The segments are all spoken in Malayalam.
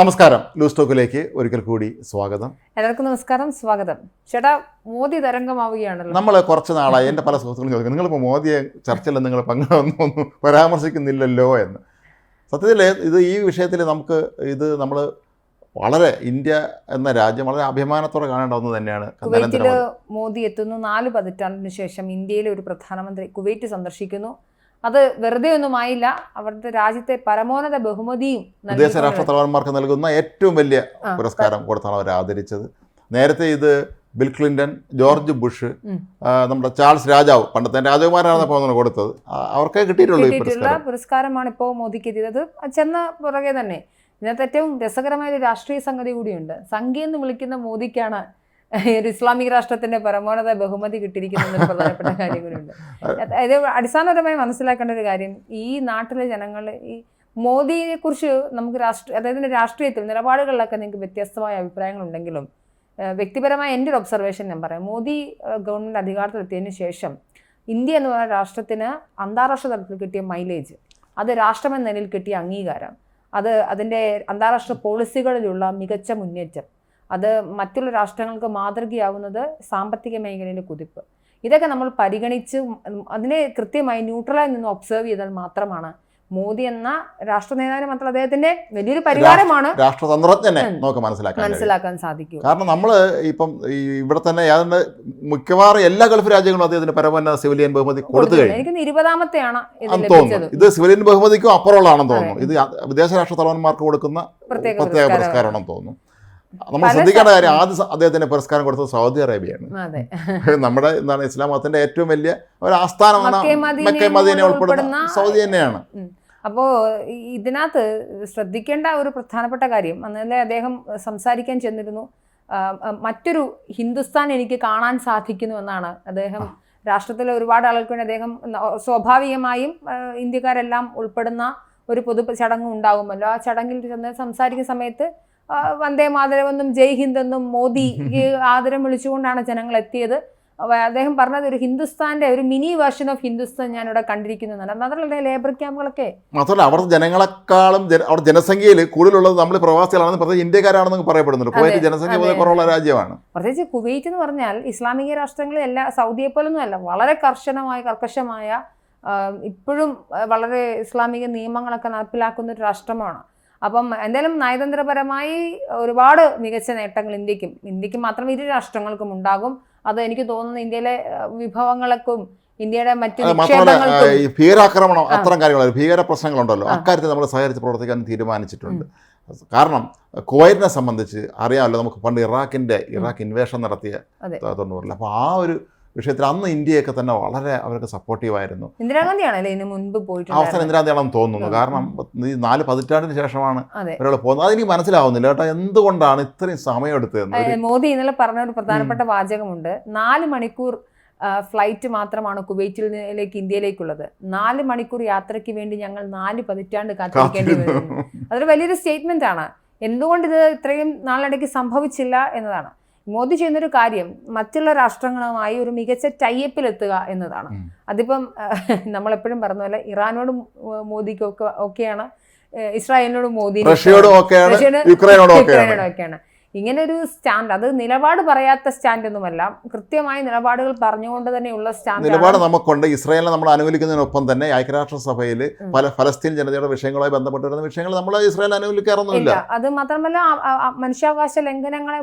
നമസ്കാരം. ലൂസ് ടോക്കിലേക്ക് ഒരിക്കൽ കൂടി സ്വാഗതം. എല്ലാവർക്കും നമസ്കാരം സ്വാഗതം. ചേട്ടാ മോദി തരംഗമാവുകയാണല്ലോ. നമ്മൾ കുറച്ച് നാളായി എന്റെ പല സുഹൃത്തുക്കളും ചോദിക്കും നിങ്ങളിപ്പോൾ മോദിയെ ചർച്ചയിൽ നിങ്ങൾ പങ്കുവന്നു ഒന്നും പരാമർശിക്കുന്നില്ലല്ലോ എന്ന്. സത്യത്തിൽ ഇത് ഈ വിഷയത്തിൽ നമുക്ക് ഇത് നമ്മൾ വളരെ ഇന്ത്യ എന്ന രാജ്യം വളരെ അഭിമാനത്തോടെ കാണേണ്ട ഒന്ന് തന്നെയാണ് മോദി എത്തുന്നു നാല് പതിറ്റാണ്ടിന് ശേഷം ഇന്ത്യയിലെ ഒരു പ്രധാനമന്ത്രി കുവൈറ്റ് സന്ദർശിക്കുന്നു. അത് വെറുതെ ഒന്നും ആയില്ല. അവരുടെ രാജ്യത്തെ പരമോന്നത ബഹുമതിയും വിദേശ രാഷ്ട്രത്തലവന്മാർക്ക് നൽകുന്ന ഏറ്റവും വലിയ പുരസ്കാരം കൊടുത്താണ് അവർ ആദരിച്ചത്. നേരത്തെ ഇത് ബിൽ ക്ലിന്റൺ ജോർജ് ബുഷ് നമ്മുടെ ചാൾസ് രാജാവ് പണ്ടത്തെ രാജകുമാരാണ് പോകുന്നത് കൊടുത്തത്. അവർക്ക് കിട്ടിയിട്ടുള്ളൂ പുരസ്കാരമാണ് ഇപ്പോൾ മോദിക്ക് എത്തിയത് ചെന്ന പുറകെ തന്നെ ഇതിനകത്ത് ഏറ്റവും രസകരമായ ഒരു രാഷ്ട്രീയ സംഗതി കൂടിയുണ്ട്. സംഖ്യ എന്ന് വിളിക്കുന്ന മോദിക്കാണ് ഒരു ഇസ്ലാമിക രാഷ്ട്രത്തിന്റെ പരമോന്നത ബഹുമതി കിട്ടിയിരിക്കുന്ന പ്രധാനപ്പെട്ട കാര്യങ്ങളുണ്ട് ഇത് അടിസ്ഥാനപരമായി മനസ്സിലാക്കേണ്ട ഒരു കാര്യം ഈ നാട്ടിലെ ജനങ്ങൾ ഈ മോദിയെ കുറിച്ച് നമുക്ക് രാഷ്ട്രീയ അതായത് രാഷ്ട്രീയത്തിൽ നിലപാടുകളിലൊക്കെ നിങ്ങൾക്ക് വ്യത്യസ്തമായ അഭിപ്രായങ്ങളുണ്ടെങ്കിലും വ്യക്തിപരമായ എന്റെ ഒരു ഒബ്സർവേഷൻ ഞാൻ പറയാം. മോദി ഗവൺമെന്റ് അധികാരത്തിലെത്തിയതിന് ശേഷം ഇന്ത്യ എന്ന് പറയുന്ന രാഷ്ട്രത്തിന് അന്താരാഷ്ട്ര തലത്തിൽ കിട്ടിയ മൈലേജ് അത് രാഷ്ട്രമെന്ന നിലയിൽ കിട്ടിയ അംഗീകാരം അത് അതിന്റെ അന്താരാഷ്ട്ര പോളിസികളിലുള്ള മികച്ച മുന്നേറ്റം അത് മറ്റുള്ള രാഷ്ട്രങ്ങൾക്ക് മാതൃകയാവുന്നത് സാമ്പത്തിക മേഖലയിലെ കുതിപ്പ്. ഇതൊക്കെ നമ്മൾ പരിഗണിച്ച് അതിനെ കൃത്യമായി ന്യൂട്രലായി നിന്ന് ഒബ്സർവ് ചെയ്താൽ മാത്രമാണ് മോദി എന്ന രാഷ്ട്ര നേതാവിനെ മാത്രം അദ്ദേഹത്തിന്റെ വലിയൊരു പരിഹാരമാണ് രാഷ്ട്രതന്ത്രജ്ഞനെ. നമുക്ക് മനസ്സിലാക്കാൻ മനസ്സിലാക്കാൻ സാധിക്കും. കാരണം നമ്മൾ ഇപ്പം ഇവിടെ തന്നെ ഏതാണ്ട് മിക്കവാറും എല്ലാ ഗൾഫ് രാജ്യങ്ങളും അദ്ദേഹത്തിന് പരമോന്നത സിവിലിയൻ ബഹുമതി കൊടുത്തു കഴിഞ്ഞു എനിക്ക് ഇരുപതാമത്തെയാണ് തോന്നുന്നു. ഇത് സിവിലിയൻ ബഹുമതിക്കും അപ്പുറമുള്ളതാണെന്ന് തോന്നുന്നു. ഇത് വിദേശ രാഷ്ട്ര തലവന്മാർക്ക് കൊടുക്കുന്ന പ്രത്യേക പുരസ്കാരമാണെന്ന് തോന്നുന്നു. നമ്മൾ ശ്രദ്ധിക്കേണ്ട കാര്യം ആദ്യം അദ്ദേഹത്തിന് പുരസ്കാരം കൊടുത്തത് സൗദി അറേബ്യയാണ്. നമ്മുടെ എന്താണ് ഇസ്ലാം മതത്തിന്റെ ഏറ്റവും വലിയ ഒരു ആസ്ഥാനമാണ് മദീന ഉൾപ്പെടുന്ന സൗദി തന്നെയാണ്. അപ്പോൾ ഇതിനകത്ത് ശ്രദ്ധിക്കേണ്ട ഒരു പ്രധാനപ്പെട്ട കാര്യം അന്നല്ലേ അദ്ദേഹം സംസാരിക്കാൻ ചെന്നിരുന്നു. മറ്റൊരു ഹിന്ദുസ്ഥാൻ എനിക്ക് കാണാൻ സാധിക്കുന്നു എന്നാണ് അദ്ദേഹം രാഷ്ട്രത്തിലെ ഒരുപാട് ആളുകൾക്ക് വേണ്ടി അദ്ദേഹം സ്വാഭാവികമായും ഇന്ത്യക്കാരെല്ലാം ഉൾപ്പെടുന്ന ഒരു പൊതു ചടങ്ങ് ഉണ്ടാകുമല്ലോ ആ ചടങ്ങിൽ ചെന്ന് സംസാരിക്കുന്ന സമയത്ത് വന്ദേ മാതരമെന്നും ജയ് ഹിന്ദ് എന്നും മോദി ആദരം വിളിച്ചുകൊണ്ടാണ് ജനങ്ങൾ എത്തിയത്. അദ്ദേഹം പറഞ്ഞത് ഒരു ഹിന്ദുസ്ഥാന്റെ ഒരു മിനി വേർഷൻ ഓഫ് ഹിന്ദുസ്ഥാൻ ഞാൻ ഇവിടെ കണ്ടിരിക്കുന്നു എന്നാണ് മാത്രമല്ല ലേബർ ക്യാമ്പുകളൊക്കെ മാത്രമല്ല അവിടുത്തെ ജനങ്ങളെക്കാളും ജന- അവിടെ ജനസംഖ്യയിൽ കൂടുതലുള്ളത് നമ്മൾ പ്രവാസികളാണെന്ന് പ്രത്യേകിച്ച് ഇന്ത്യക്കാരാണെന്ന് പറയപ്പെടുന്നുണ്ട്. കുവൈറ്റ് ജനസംഖ്യ കുറവുള്ള രാജ്യമാണ്. പ്രത്യേകിച്ച് കുവൈറ്റ് എന്ന് പറഞ്ഞാൽ ഇസ്ലാമിക രാഷ്ട്രങ്ങളിൽ എല്ലാ സൗദിയെ പോലൊന്നും അല്ല വളരെ കർശനമായ കർക്കശമായ ഇപ്പോഴും വളരെ ഇസ്ലാമിക നിയമങ്ങളൊക്കെ നടപ്പിലാക്കുന്ന ഒരു രാഷ്ട്രമാണ്. അപ്പം എന്തായാലും നയതന്ത്രപരമായി ഒരുപാട് മികച്ച നേട്ടങ്ങൾ ഇന്ത്യക്കും. ഇന്ത്യയ്ക്ക് മാത്രം ഇരു രാഷ്ട്രങ്ങൾക്കും ഉണ്ടാകും. അത് എനിക്ക് തോന്നുന്നു ഇന്ത്യയിലെ വിഭവങ്ങൾക്കും ഇന്ത്യയുടെ മറ്റു ഈ ഭീകരാക്രമണം അത്തരം കാര്യങ്ങൾ ഭീകര പ്രശ്നങ്ങളുണ്ടല്ലോ. അക്കാര്യത്തിൽ നമ്മൾ സഹകരിച്ച് പ്രവർത്തിക്കാൻ തീരുമാനിച്ചിട്ടുണ്ട്. കാരണം കുവൈറ്റിനെ സംബന്ധിച്ച് അറിയാമല്ലോ നമുക്ക് പണ്ട് ഇറാഖിന്റെ ഇറാഖ് ഇൻവേഷൻ നടത്തിയ തൊണ്ണൂറിൽ അപ്പോൾ ആ ഒരു വിഷയത്തിൽ അന്ന് ഇന്ത്യയൊക്കെ തന്നെ വളരെ അവർക്ക് സപ്പോർട്ടീവായിരുന്നു ഇന്ദിരാഗാന്ധിയാണല്ലേ ഇതിന് മുൻപ് അവസാനം അവസരം എന്തിനാണെന്ന് തോന്നുന്നു. കാരണം ഈ നാല് പതിറ്റാണ്ടിന് ശേഷമാണ് ഒരാൾ പോകുന്നത്. അതെനിക്ക് മനസ്സിലാവുന്നില്ല കേട്ടോ. എന്തുകൊണ്ടാണ് ഇത്രയും സമയമെടുത്തതെന്ന്? ഒരു- മോദി ഇന്നലെ പറഞ്ഞ ഒരു പ്രധാനപ്പെട്ട വാചകമുണ്ട്. നാല് മണിക്കൂർ ഫ്ലൈറ്റ് മാത്രമാണ് കുവൈറ്റിൽ കുവൈറ്റിലേക്ക് ഇന്ത്യയിലേക്കുള്ളത്. നാല് മണിക്കൂർ യാത്രയ്ക്ക് വേണ്ടി ഞങ്ങൾ നാല് പതിറ്റാണ്ട് കാത്തിരിക്കേണ്ടി വരുന്നു. അതൊരു വലിയൊരു സ്റ്റേറ്റ്മെന്റ് ആണ്. എന്തുകൊണ്ട് ഇത് ഇത്രയും നാളിടയ്ക്ക് സംഭവിച്ചില്ല എന്നതാണ്. മോദി ചെയ്യുന്നൊരു കാര്യം മറ്റുള്ള രാഷ്ട്രങ്ങളുമായി ഒരു മികച്ച ടൈപ്പിൽ എത്തുക എന്നതാണ്. അതിപ്പം നമ്മളെപ്പോഴും പറഞ്ഞ പോലെ ഇറാനോടും മോദിക്കൊക്കെ മോദിക്കും ഒക്കെ ഒക്കെയാണ് ഇസ്രായേലിനോടും മോദി റഷ്യയോടും ഒക്കെയാണ്. യുക്രൈനോടും ഒക്കെയാണ്. ഇങ്ങനെ ഒരു സ്റ്റാൻഡ് അത് നിലപാട് പറയാത്ത സ്റ്റാൻഡ് ഒന്നുമല്ല. കൃത്യമായ നിലപാടുകൾ പറഞ്ഞുകൊണ്ട് തന്നെയുള്ള സ്റ്റാൻഡ് നിലപാട് നമുക്കുണ്ട്. ഇസ്രായേലിനെ നമ്മൾ അനുകൂലിക്കുന്നതിനൊപ്പം തന്നെ ഐക്യരാഷ്ട്രസഭയിൽ. പല ഫലസ്തീൻ ജനതയുടെ വിഷയങ്ങളുമായി ബന്ധപ്പെട്ട് വരുന്ന വിഷയങ്ങൾ നമ്മൾ ഇസ്രായേൽ അനുകൂലിക്കാറൊന്നുമില്ല അത് മാത്രമല്ല മനുഷ്യാവകാശ ലംഘനങ്ങളെ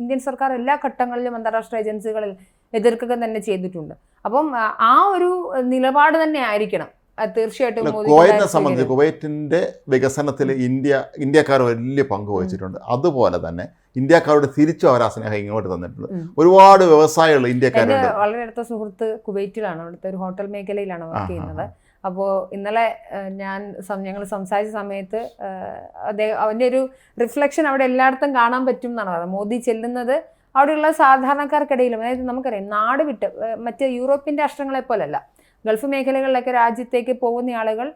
ഇന്ത്യൻ സർക്കാർ എല്ലാ ഘട്ടങ്ങളിലും അന്താരാഷ്ട്ര ഏജൻസികളിൽ എതിർക്കുക തന്നെ ചെയ്തിട്ടുണ്ട്. അപ്പം ആ, ഒരു നിലപാട് തന്നെ ആയിരിക്കണം. തീർച്ചയായിട്ടും കുവൈറ്റിനെ സംബന്ധിച്ച് കുവൈറ്റിന്റെ വികസനത്തിൽ ഇന്ത്യ ഇന്ത്യക്കാർ വലിയ പങ്ക് വഹിച്ചിട്ടുണ്ട്. അതുപോലെ തന്നെ ഇന്ത്യക്കാരോട് തിരിച്ചു അവർ ആ സ്നേഹം ഇങ്ങോട്ട് തന്നിട്ടുണ്ട്. ഒരുപാട് വ്യവസായ ഇന്ത്യക്കാരുണ്ട്. വളരെ അടുത്ത സുഹൃത്ത് കുവൈറ്റിലാണ് അവിടുത്തെ ഒരു ഹോട്ടൽ മേഖലയിലാണ് വർക്ക് ചെയ്യുന്നത്. അപ്പോൾ ഇന്നലെ ഞാൻ ഞങ്ങൾ സംസാരിച്ച സമയത്ത് അദ്ദേഹം അവന്റെ ഒരു റിഫ്ലക്ഷൻ അവിടെ എല്ലായിടത്തും കാണാൻ പറ്റും എന്നാണ് പറയുന്നത് മോദി ചെല്ലുന്നത് അവിടെയുള്ള സാധാരണക്കാർക്കിടയിലും അതായത് നമുക്കറിയാം നാട് വിട്ട് മറ്റേ മറ്റ് യൂറോപ്യൻ രാഷ്ട്രങ്ങളെ പോലല്ല. ഗൾഫ് മേഖലകളിലൊക്കെ രാജ്യത്തേക്ക് പോകുന്ന ആളുകൾ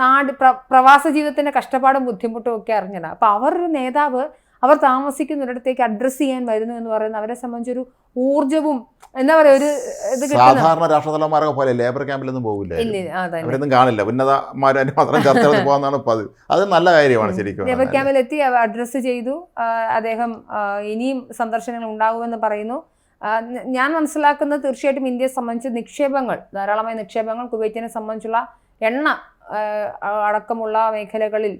നാട് പ്ര പ്രവാസ ജീവിതത്തിന്റെ കഷ്ടപ്പാടും ബുദ്ധിമുട്ടും ഒക്കെ അറിഞ്ഞതാണ്. അപ്പോൾ അവരൊരു നേതാവ് അവർ താമസിക്കുന്നിടത്തേക്ക് അഡ്രസ്സ് ചെയ്യാൻ വരുന്നു എന്ന് പറയുന്നത് അവരെ സംബന്ധിച്ചൊരു ഊർജവും എന്താ പറയുക ഒരു ഇത് സാധാരണ രാഷ്ട്രതലന്മാരൊക്കെ പോലെ ലേബർ ക്യാമ്പിലൊന്നും പോകില്ല അവരൊന്നും കാണില്ല. ഉന്നതമാരെ മാത്രം ചർച്ച പോകാന്നാണ് പതിവ് അത് നല്ല കാര്യമാണ് ശരിക്കും ലേബർ ക്യാമ്പിലെത്തി അഡ്രസ്സ് ചെയ്തു. അദ്ദേഹം ഇനിയും സന്ദർശനങ്ങൾ ഉണ്ടാകുമെന്ന് പറയുന്നു. ഞാൻ മനസ്സിലാക്കുന്നത് തീർച്ചയായിട്ടും ഇന്ത്യയെ സംബന്ധിച്ച് നിക്ഷേപങ്ങൾ ധാരാളമായ നിക്ഷേപങ്ങൾ കുവൈറ്റിനെ സംബന്ധിച്ചുള്ള എണ്ണ അടക്കമുള്ള മേഖലകളിൽ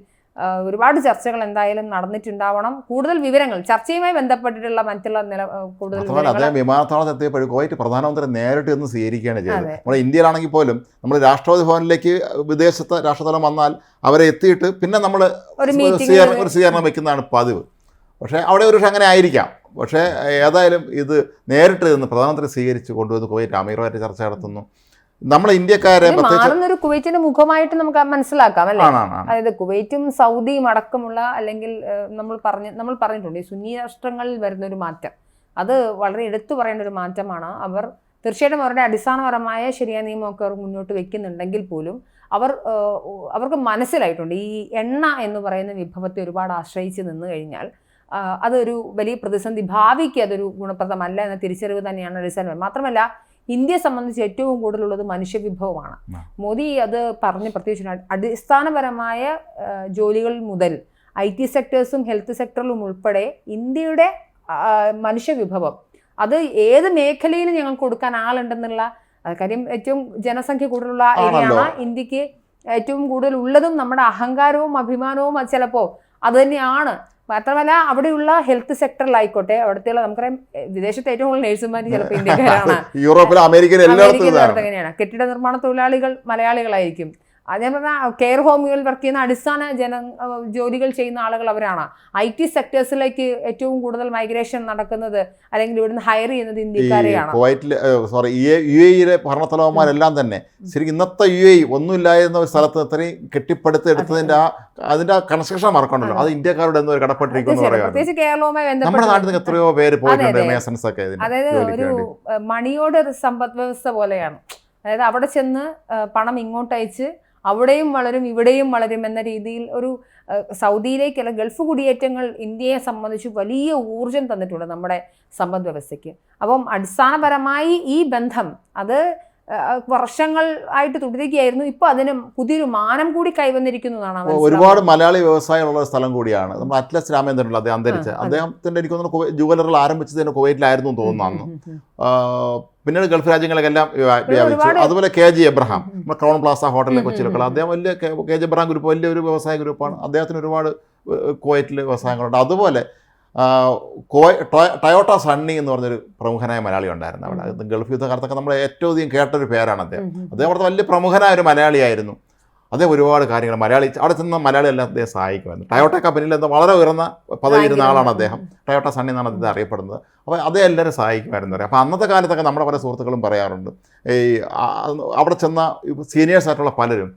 ഒരുപാട് ചർച്ചകൾ എന്തായാലും നടന്നിട്ടുണ്ടാവണം. കൂടുതൽ വിവരങ്ങൾ ചർച്ചയുമായി ബന്ധപ്പെട്ടിട്ടുള്ള മറ്റുള്ള നില കൂടുതൽ അതെ അദ്ദേഹം വിമാനത്താവളത്തിൽ എത്തിയപ്പോൾ കുവൈറ്റ് പ്രധാനമന്ത്രി നേരിട്ട് ഒന്ന് സ്വീകരിക്കുകയാണ് ചെയ്തത്. നമ്മുടെ ഇന്ത്യയിലാണെങ്കിൽ പോലും നമ്മൾ രാഷ്ട്രപതി ഭവനിലേക്ക് വിദേശത്ത് രാഷ്ട്രതലം വന്നാൽ അവരെ എത്തിയിട്ട് പിന്നെ നമ്മൾ ഒരു സ്വീകരണം വെക്കുന്നതാണ് പതിവ്. പക്ഷേ അവിടെ ഒരു അങ്ങനെ ആയിരിക്കാം. പക്ഷേ ഏതായാലും ഇത് നേരിട്ട് നിന്ന് പ്രധാനമന്ത്രി സ്വീകരിച്ച് കൊണ്ടുവന്ന് കുവൈറ്റ് അമീറുമായിട്ട് ചർച്ച നടത്തുന്നു. നമ്മൾ ഇന്ത്യക്കാരെ മാറുന്നൊരു കുവൈറ്റിന്റെ മുഖമായിട്ട് നമുക്ക് മനസ്സിലാക്കാം അല്ലേ? അതായത് കുവൈറ്റും സൗദിയും അടക്കമുള്ള അല്ലെങ്കിൽ നമ്മൾ പറഞ്ഞ നമ്മൾ പറഞ്ഞിട്ടുണ്ട് ഈ സുന്നി രാഷ്ട്രങ്ങളിൽ വരുന്ന ഒരു മാറ്റം. അത് വളരെ എടുത്തു പറയേണ്ട ഒരു മാറ്റമാണ്. അവർ തീർച്ചയായിട്ടും അവരുടെ അടിസ്ഥാനപരമായ ശരിയായ നിയമമൊക്കെ അവർ മുന്നോട്ട് വെക്കുന്നുണ്ടെങ്കിൽ പോലും അവർ അവർക്ക് മനസ്സിലായിട്ടുണ്ട് ഈ എണ്ണ എന്ന് പറയുന്ന വിഭവത്തെ ഒരുപാട് ആശ്രയിച്ച് നിന്ന് കഴിഞ്ഞാൽ അതൊരു വലിയ പ്രതിസന്ധി ഭാവിക്ക് അതൊരു ഗുണപ്രദമല്ല എന്ന തിരിച്ചറിവ് തന്നെയാണ് അടിസ്ഥാനം മാത്രമല്ല ഇന്ത്യയെ സംബന്ധിച്ച് ഏറ്റവും കൂടുതലുള്ളത് മനുഷ്യവിഭവമാണ്. മോദി അത് പറഞ്ഞ് പ്രത്യേകിച്ച് അടി- അടിസ്ഥാനപരമായ ജോലികൾ മുതൽ ഐ ടി സെക്ടേഴ്സും ഹെൽത്ത് സെക്ടറിലും ഉൾപ്പെടെ ഇന്ത്യയുടെ മനുഷ്യവിഭവം. അത് ഏത് മേഖലയിലും ഞങ്ങൾ കൊടുക്കാൻ ആളുണ്ടെന്നുള്ള കാര്യം ഏറ്റവും ജനസംഖ്യ കൂടുതലുള്ള ഏരിയയാണ് ഇന്ത്യയ്ക്ക് ഏറ്റവും കൂടുതൽ ഉള്ളതും നമ്മുടെ അഹങ്കാരവും അഭിമാനവും ചിലപ്പോൾ അത് തന്നെയാണ്. മാത്രമല്ല അവിടെയുള്ള ഹെൽത്ത് സെക്ടറിലായിക്കോട്ടെ അവിടുത്തെ നമുക്കറിയാം വിദേശത്ത് ഏറ്റവും കൂടുതൽ നഴ്സുമാർ ചിലപ്പോൾ ഇന്ത്യക്കാരാണ്. യൂറോപ്പിലും അമേരിക്കയിലും എല്ലായിടത്തും എങ്ങനെയാണ് കെട്ടിട നിർമ്മാണ തൊഴിലാളികൾ മലയാളികളായിരിക്കും. അത് ഞാൻ പറഞ്ഞ കെയർ ഹോമുകളിൽ വർക്ക് ചെയ്യുന്ന അടിസ്ഥാന ജന ജോലികൾ ചെയ്യുന്ന ആളുകൾ അവരാണ്. ഐ ടി സെക്ടേഴ്സിലേക്ക് ഏറ്റവും കൂടുതൽ മൈഗ്രേഷൻ നടക്കുന്നത് അല്ലെങ്കിൽ ഇവിടുന്ന് ഹയർ ചെയ്യുന്നത് ഇന്ത്യക്കാരെയാണ്. കുവൈറ്റിലെ സോറി യു എയിലെ ഭരണത്തലവന്മാരെല്ലാം തന്നെ. ശരിക്കും ഇന്നത്തെ യു എ ഒന്നുമില്ലായിരുന്ന ഒരു സ്ഥലത്ത് ഇത്രയും കെട്ടിപ്പടുത്ത് എടുത്തതിന്റെ ആ അതിന്റെ ആ കൺസ്ട്രക്ഷൻ മറക്കണ്ടല്ലോ അത്. ഇന്ത്യക്കാരുടെ എന്തോ കടപ്പെട്ടിരിക്കുന്നു പ്രത്യേകിച്ച് കേരളവുമായി നമ്മുടെ നാട്ടിൽ നിന്ന് എത്രയോ പേര് പോയിട്ടുണ്ട്. മേസൺസ് ഒക്കെ അതായത് ഒരു മണിയോട് ഒരു സമ്പദ് വ്യവസ്ഥ പോലെയാണ്. അതായത് അവിടെ ചെന്ന് പണം ഇങ്ങോട്ട് അയച്ച് അവിടെയും വളരും ഇവിടെയും വളരും എന്ന രീതിയിൽ ഒരു സൗദിയിലേക്കുള്ള ഗൾഫ് കുടിയേറ്റങ്ങൾ ഇന്ത്യയെ സംബന്ധിച്ച് വലിയ ഊർജം തന്നിട്ടുണ്ട് നമ്മുടെ സമ്പദ് വ്യവസ്ഥയ്ക്ക്. അപ്പം അടിസ്ഥാനപരമായി ഈ ബന്ധം അത് വർഷങ്ങൾ ആയിട്ട് തുടരുകയായിരുന്നു. ഇപ്പൊ അതിന് പുതിയൊരു മാനം കൂടി കൈവന്നിരിക്കുന്നു എന്നാണ് അപ്പോൾ ഒരുപാട് മലയാളി വ്യവസായമുള്ള സ്ഥലം കൂടിയാണ്. നമ്മൾ അറ്റ്ലസ് രാമേന്ദ്രൻ അദ്ദേഹം അന്തരിച്ച്. അദ്ദേഹത്തിന്റെ എനിക്ക് തോന്നുന്നു ജുവലറികൾ ആരംഭിച്ചത് തന്നെ കുവൈറ്റിലായിരുന്നു തോന്നുന്നു അന്ന്. പിന്നീട് ഗൾഫ് രാജ്യങ്ങളിലെല്ലാം എല്ലാം വ്യാപിച്ചു. അതുപോലെ കെ ജി എബ്രഹാം. നമ്മുടെ ക്രൗൺ പ്ലാസ ഹോട്ടലിലെ കൊച്ചിയിലൊക്കെ അദ്ദേഹം വലിയ കെ ജി എബ്രഹാം ഗ്രൂപ്പ് വലിയൊരു വ്യവസായ ഗ്രൂപ്പാണ്. അദ്ദേഹത്തിന് ഒരുപാട് കുവൈറ്റിൽ വ്യവസായങ്ങളുണ്ട്. അതുപോലെ ആ, ടയോട്ട സണ്ണി എന്ന് പറഞ്ഞൊരു പ്രമുഖനായ മലയാളി ഉണ്ടായിരുന്നു അവിടെ. അത് ഗൾഫ് യുദ്ധകാലത്തൊക്കെ നമ്മൾ ഏറ്റവും അധികം കേട്ടൊരു പേരാണ് അദ്ദേഹം. അദ്ദേഹം അവിടുത്തെ വലിയ പ്രമുഖനായ ഒരു മലയാളിയായിരുന്നു. അദ്ദേഹം ഒരുപാട് കാര്യങ്ങൾ മലയാളി അവിടെ ചെന്ന മലയാളി എല്ലാം അദ്ദേഹം സഹായിക്കുമായിരുന്നു. ടയോട്ട കമ്പനിയിൽ എന്താ വളരെ ഉയർന്ന പദവി ഇരുന്ന ആളാണ് അദ്ദേഹം. ടയോട്ട സണ്ണി എന്നാണ് അദ്ദേഹം അറിയപ്പെടുന്നത്. അപ്പോൾ അദ്ദേഹം എല്ലാവരും സഹായിക്കുമായിരുന്നു പറയാം. അപ്പോൾ അന്നത്തെ കാലത്തൊക്കെ നമ്മുടെ പല സുഹൃത്തുക്കളും പറയാറുണ്ട്. ഈ അവിടെ ചെന്ന സീനിയേഴ്സ് ആയിട്ടുള്ള പലരും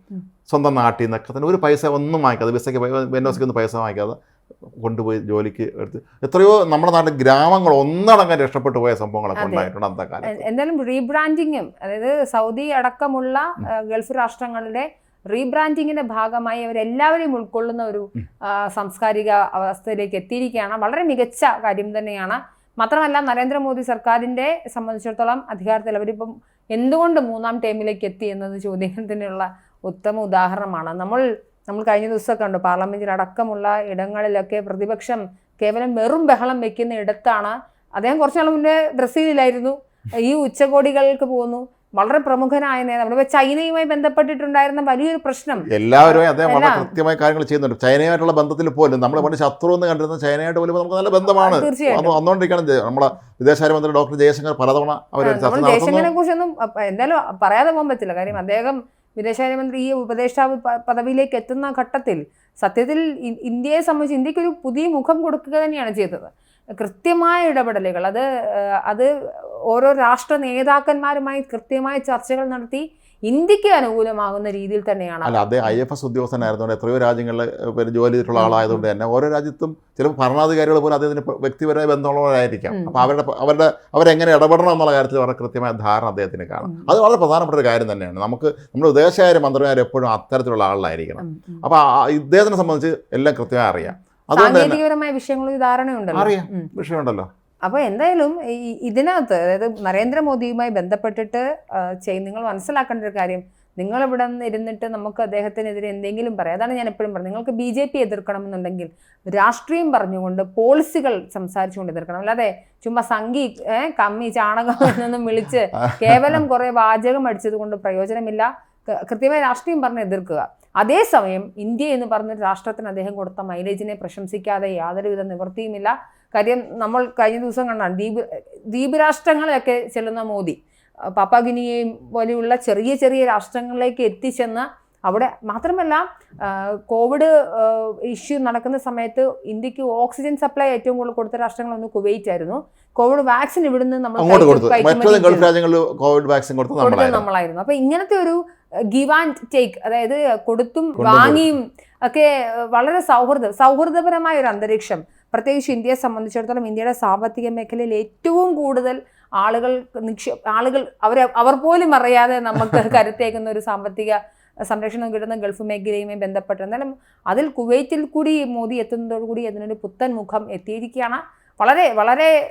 സ്വന്തം നാട്ടിൽ നിന്നൊക്കെ തന്നെ ഒരു പൈസ ഒന്നും വാങ്ങിക്കാതെ വിസയ്ക്ക് വെന്നോസിക്ക് ഒന്നും പൈസ വാങ്ങിക്കാതെ കൊണ്ടുപോയി ജോലിക്ക് എടുത്ത് എത്രയോ നമ്മുടെ നാട്ടിൽ ഗ്രാമങ്ങൾ ഒന്നടങ്കം രക്ഷപ്പെട്ടു പോയ സംഭവങ്ങളൊക്കെ ഉണ്ടായിട്ടുണ്ട് അന്നത്തെ കാലം എന്തായാലും റീബ്രാൻഡിങ്ങും അതായത് സൗദി അടക്കമുള്ള ഗൾഫ് രാഷ്ട്രങ്ങളുടെ റീബ്രാൻഡിങ്ങിന്റെ ഭാഗമായി അവരെല്ലാവരെയും ഉൾക്കൊള്ളുന്ന ഒരു. സാംസ്കാരിക അവസ്ഥയിലേക്ക് എത്തിയിരിക്കുകയാണ്. വളരെ മികച്ച കാര്യം തന്നെയാണ്. മാത്രമല്ല നരേന്ദ്രമോദി സർക്കാരിന്റെ സംബന്ധിച്ചിടത്തോളം അധികാരത്തിൽ അവരിപ്പം എന്തുകൊണ്ട് മൂന്നാം ടേമിലേക്ക് എത്തി എന്നത് ചോദ്യത്തിനുള്ള ഉത്തമ ഉദാഹരണമാണ്. നമ്മൾ നമ്മൾ കഴിഞ്ഞ ദിവസമൊക്കെ ഉണ്ട് പാർലമെന്റിൽ അടക്കമുള്ള ഇടങ്ങളിലൊക്കെ പ്രതിപക്ഷം കേവലം വെറും ബഹളം വെക്കുന്ന ഇടത്താണ്. അദ്ദേഹം കുറച്ചു നാൾ മുന്നേ ബ്രസീലിലായിരുന്നു. ഈ ഉച്ചകോടികൾക്ക് പോകുന്നു. വളരെ പ്രമുഖനായ നേതാവ്. ചൈനയുമായി ബന്ധപ്പെട്ടിട്ടുണ്ടായിരുന്ന വലിയൊരു പ്രശ്നം. എല്ലാവരും അദ്ദേഹം വളരെ കൃത്യമായി കാര്യങ്ങൾ ചെയ്യുന്നുണ്ട്. ചൈനയുമായിട്ടുള്ള ബന്ധത്തിൽ പോലും നമ്മൾ പണ്ട് ശത്രു എന്ന് കണ്ടിരുന്ന ചൈനയായിട്ട് പോലും നമുക്ക് നല്ല ബന്ധമാണ്. വന്നുകൊണ്ടിരിക്കണം നമ്മുടെ വിദേശകാര്യമന്ത്രി ഡോക്ടർ ജയശങ്കർ പലതവണ അവർ ജയശങ്കറിനെ കുറിച്ചൊന്നും എന്തായാലും പറയാതെ പോകാൻ പറ്റില്ല. കാര്യം അദ്ദേഹം വിദേശകാര്യമന്ത്രി ഈ ഉപദേഷ്ടാവ് പദവിയിലേക്ക് എത്തുന്ന ഘട്ടത്തിൽ സത്യത്തിൽ ഇന്ത്യയെ സംബന്ധിച്ച് ഇന്ത്യക്കൊരു പുതിയ മുഖം കൊടുക്കുക തന്നെയാണ് ചെയ്തത്. കൃത്യമായ ഇടപെടലുകൾ അത് അത് ഓരോ രാഷ്ട്ര നേതാക്കന്മാരുമായി കൃത്യമായ ചർച്ചകൾ നടത്തി ഇന്ത്യയ്ക്ക് അനുകൂലമാകുന്ന രീതിയിൽ തന്നെയാണ് അല്ല അദ്ദേഹം ഐ എഫ് എസ് ഉദ്യോഗസ്ഥനായിരുന്നുകൊണ്ട് എത്രയോ രാജ്യങ്ങളിൽ ജോലി ചെയ്തിട്ടുള്ള ആളായതുകൊണ്ട് തന്നെ ഓരോ രാജ്യത്തും ചിലപ്പോൾ ഭരണാധികാരികൾ പോലും അദ്ദേഹത്തിന് വ്യക്തിപരമായ ബന്ധമുള്ളവരായിരിക്കാം. അപ്പോൾ അവരുടെ അവരുടെ അവരെങ്ങനെ ഇടപെടണം എന്നുള്ള കാര്യത്തിൽ വളരെ കൃത്യമായ ധാരണ അദ്ദേഹത്തിന് കാണും. അത് വളരെ പ്രധാനപ്പെട്ട ഒരു കാര്യം തന്നെയാണ്. നമുക്ക് നമ്മുടെ വിദേശകാര്യ മന്ത്രിമാർ എപ്പോഴും അത്തരത്തിലുള്ള ആളായിരിക്കണം. അപ്പോൾ ഇദ്ദേഹത്തിനെ സംബന്ധിച്ച് എല്ലാം കൃത്യമായി അറിയാം. അതുകൊണ്ട് വിഷയങ്ങളും ധാരണയുണ്ടല്ലോ. അറിയാം. വിഷയമുണ്ടല്ലോ. അപ്പോൾ എന്തായാലും ഇതിനകത്ത് അതായത് നരേന്ദ്രമോദിയുമായി ബന്ധപ്പെട്ടിട്ട് ചെയ്യും ചെയ് നിങ്ങൾ മനസ്സിലാക്കേണ്ട ഒരു കാര്യം നിങ്ങൾ ഇവിടെ നിന്ന് ഇരുന്നിട്ട് നമുക്ക് അദ്ദേഹത്തിനെതിരെ എന്തെങ്കിലും പറയാം. അതാണ് ഞാൻ എപ്പോഴും പറഞ്ഞത്. നിങ്ങൾക്ക് ബി ജെ പി എതിർക്കണമെന്നുണ്ടെങ്കിൽ രാഷ്ട്രീയം പറഞ്ഞുകൊണ്ട് പോളിസികൾ സംസാരിച്ചുകൊണ്ട് എതിർക്കണം. അല്ലാതെ ചുമ്മാ സംഘി കമ്മി ചാണകം എന്നൊന്നും വിളിച്ച് കേവലം കുറേ വാചകം അടിച്ചത് കൊണ്ട് പ്രയോജനമില്ല. കൃത്യമായ രാഷ്ട്രീയം പറഞ്ഞ് എതിർക്കുക. അതേസമയം ഇന്ത്യ എന്ന് പറഞ്ഞ രാഷ്ട്രത്തിന് അദ്ദേഹം കൊടുത്ത മൈലേജിനെ പ്രശംസിക്കാതെ യാതൊരുവിധ നിവൃത്തിയുമില്ല. കാര്യം നമ്മൾ കഴിഞ്ഞ ദിവസം കണ്ടാണ് ദ്വീപ് ദ്വീപ് രാഷ്ട്രങ്ങളെയൊക്കെ ചെല്ലുന്ന മോദി. പാപ്പാഗിനിയെയും പോലെയുള്ള ചെറിയ ചെറിയ രാഷ്ട്രങ്ങളിലേക്ക് എത്തിച്ചെന്ന് അവിടെ മാത്രമല്ല കോവിഡ് ഇഷ്യൂ നടക്കുന്ന സമയത്ത് ഇന്ത്യയ്ക്ക് ഓക്സിജൻ സപ്ലൈ ഏറ്റവും കൂടുതൽ കൊടുത്ത രാഷ്ട്രങ്ങളൊന്ന് കുവൈറ്റ് ആയിരുന്നു. കോവിഡ് വാക്സിൻ ഇവിടുന്ന് നമ്മൾ. കോവിഡ് വാക്സിൻ കൊടുത്തത് നമ്മളായിരുന്നു. അപ്പൊ ഇങ്ങനത്തെ ഒരു ഗിവ് ആൻഡ് ടേക്ക് അതായത് കൊടുത്തും വാങ്ങിയും ഒക്കെ വളരെ സൗഹൃദ സൗഹൃദപരമായ ഒരു അന്തരീക്ഷം പ്രത്യേകിച്ച് ഇന്ത്യയെ സംബന്ധിച്ചിടത്തോളം ഇന്ത്യയുടെ സാമ്പത്തിക മേഖലയിൽ ഏറ്റവും കൂടുതൽ ആളുകൾ നിക്ഷേ ആളുകൾ അവർ അവർ പോലും അറിയാതെ നമുക്ക് കരുത്തേക്കുന്ന ഒരു സാമ്പത്തിക സംരക്ഷണം കിട്ടുന്ന ഗൾഫ് മേഖലയുമായി ബന്ധപ്പെട്ട്. എന്നാലും അതിൽ കുവൈറ്റിൽ കൂടി മോദി എത്തുന്നതോടുകൂടി അതിനൊരു പുത്തൻ മുഖം എത്തിയിരിക്കുകയാണ്. വളരെ വളരെ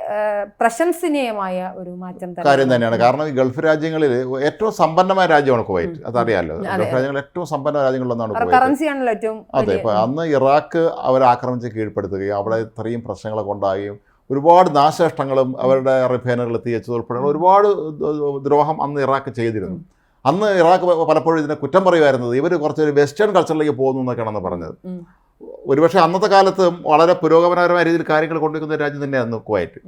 പ്രശംസനീയമായ ഒരു മാറ്റം കാര്യം തന്നെയാണ്. കാരണം ഈ ഗൾഫ് രാജ്യങ്ങളിൽ ഏറ്റവും സമ്പന്നമായ രാജ്യമാണ് കുവൈറ്റ്. അതറിയാലോ. അതെ, ഗൾഫ് രാജ്യങ്ങൾ രാജ്യങ്ങളിൽ ഏറ്റവും സമ്പന്ന രാജ്യങ്ങളിലൊന്നാണ് കറൻസിയാണല്ലോ ഏറ്റവും അതെ. ഇപ്പൊ അന്ന് ഇറാഖ് അവരെ ആക്രമിച്ച് കീഴ്പ്പെടുത്തുകയും അവിടെ ഇത്രയും പ്രശ്നങ്ങളൊക്കെ ഉണ്ടാകുകയും ഒരുപാട് നാശനഷ്ടങ്ങളും അവരുടെ റിഫൈനറിൽ എത്തിച്ചത് ഉൾപ്പെടെ ഒരുപാട് ദ്രോഹം- അന്ന് ഇറാഖ് ചെയ്തിരുന്നു. അന്ന് ഇറാഖ് പലപ്പോഴും ഇതിനെ കുറ്റം പറയുമായിരുന്നത് ഇവർ കുറച്ചൊരു വെസ്റ്റേൺ കൾച്ചറിലേക്ക് പോകുന്നു എന്നൊക്കെയാണെന്ന് പറഞ്ഞത്. ഒരുപക്ഷെ അന്നത്തെ കാലത്ത് വളരെ പുരോഗമനപരമായ രീതിയിൽ കാര്യങ്ങൾ കൊണ്ടുവയ്ക്കുന്ന രാജ്യം തന്നെയായിരുന്നു കുവൈറ്റ്.